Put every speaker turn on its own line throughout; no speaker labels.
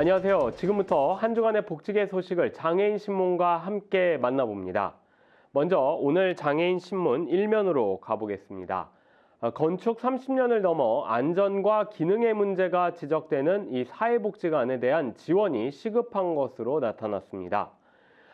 안녕하세요. 지금부터 한 주간의 복지계 소식을 장애인 신문과 함께 만나봅니다. 먼저 오늘 장애인 신문 일면으로 가보겠습니다. 어, 건축 30년을 넘어 안전과 기능의 문제가 지적되는 이 사회복지관에 대한 지원이 시급한 것으로 나타났습니다.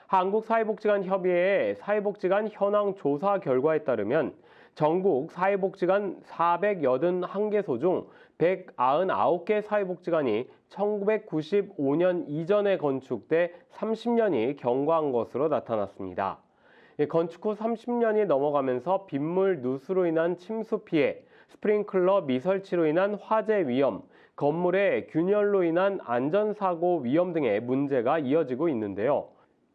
한국사회복지관 협의회의 사회복지관 현황 조사 결과에 따르면 전국 사회복지관 481개소 중 199개 사회복지관이 1995년 이전에 건축돼 30년이 경과한 것으로 나타났습니다. 이 건축 후 30년이 넘어가면서 빗물 누수로 인한 침수 피해, 스프링클러 미설치로 인한 화재 위험, 건물의 균열로 인한 안전사고 위험 등의 문제가 이어지고 있는데요.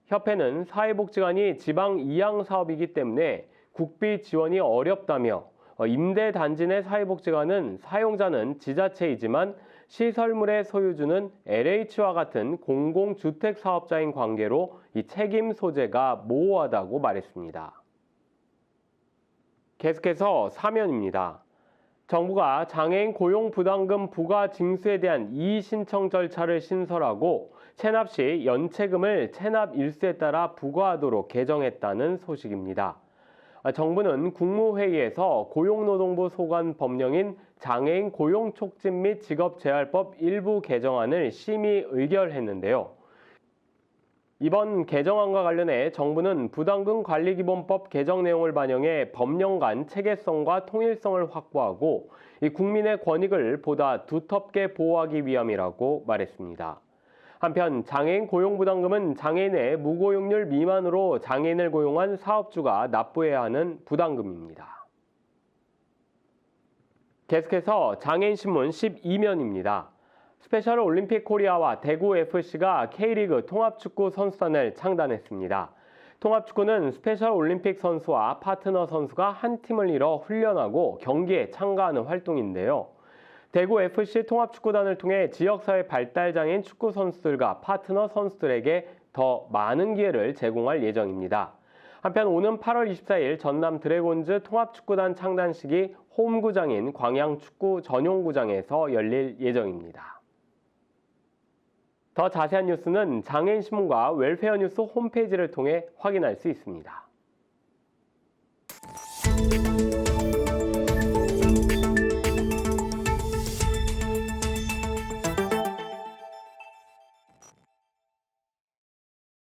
협회는 사회복지관이 지방 이양 사업이기 때문에 국비 지원이 어렵다며 어, 임대 단지 내 사회복지관은 사용자는 지자체이지만 시설물의 소유주는 LH와 같은 공공주택 사업자인 관계로 이 책임 소재가 모호하다고 말했습니다. 계속해서 사면입니다. 정부가 장애인 고용 부담금 부과 징수에 대한 이의 신청 절차를 신설하고 체납 시 연체금을 체납 일수에 따라 부과하도록 개정했다는 소식입니다. 아, 정부는 국무회의에서 고용노동부 소관 법령인 장애인 고용 촉진 및 직업 재활법 일부 개정안을 심의 의결했는데요. 이번 개정안과 관련해 정부는 부담금 관리기본법 개정 내용을 반영해 법령 간 체계성과 통일성을 확보하고 이 국민의 권익을 보다 두텁게 보호하기 위함이라고 말했습니다. 한편 장애인 고용부담금은 장애인의 무고용률 미만으로 장애인을 고용한 사업주가 납부해야 하는 부담금입니다. 계속해서 장애인 신문 12면입니다. 스페셜 올림픽 코리아와 대구 FC가 K리그 통합축구 선수단을 창단했습니다. 통합축구는 스페셜 올림픽 선수와 파트너 선수가 한 팀을 이뤄 훈련하고 경기에 참가하는 활동인데요. 대구 FC 통합축구단을 통해 지역사회 발달장애인 축구 선수들과 파트너 선수들에게 더 많은 기회를 제공할 예정입니다. 한편 오는 8월 24일 전남 드래곤즈 통합축구단 창단식이 홈구장인 광양축구 전용구장에서 열릴 예정입니다. 더 자세한 뉴스는 장애인 신문과 웰페어 뉴스 홈페이지를 통해 확인할 수 있습니다.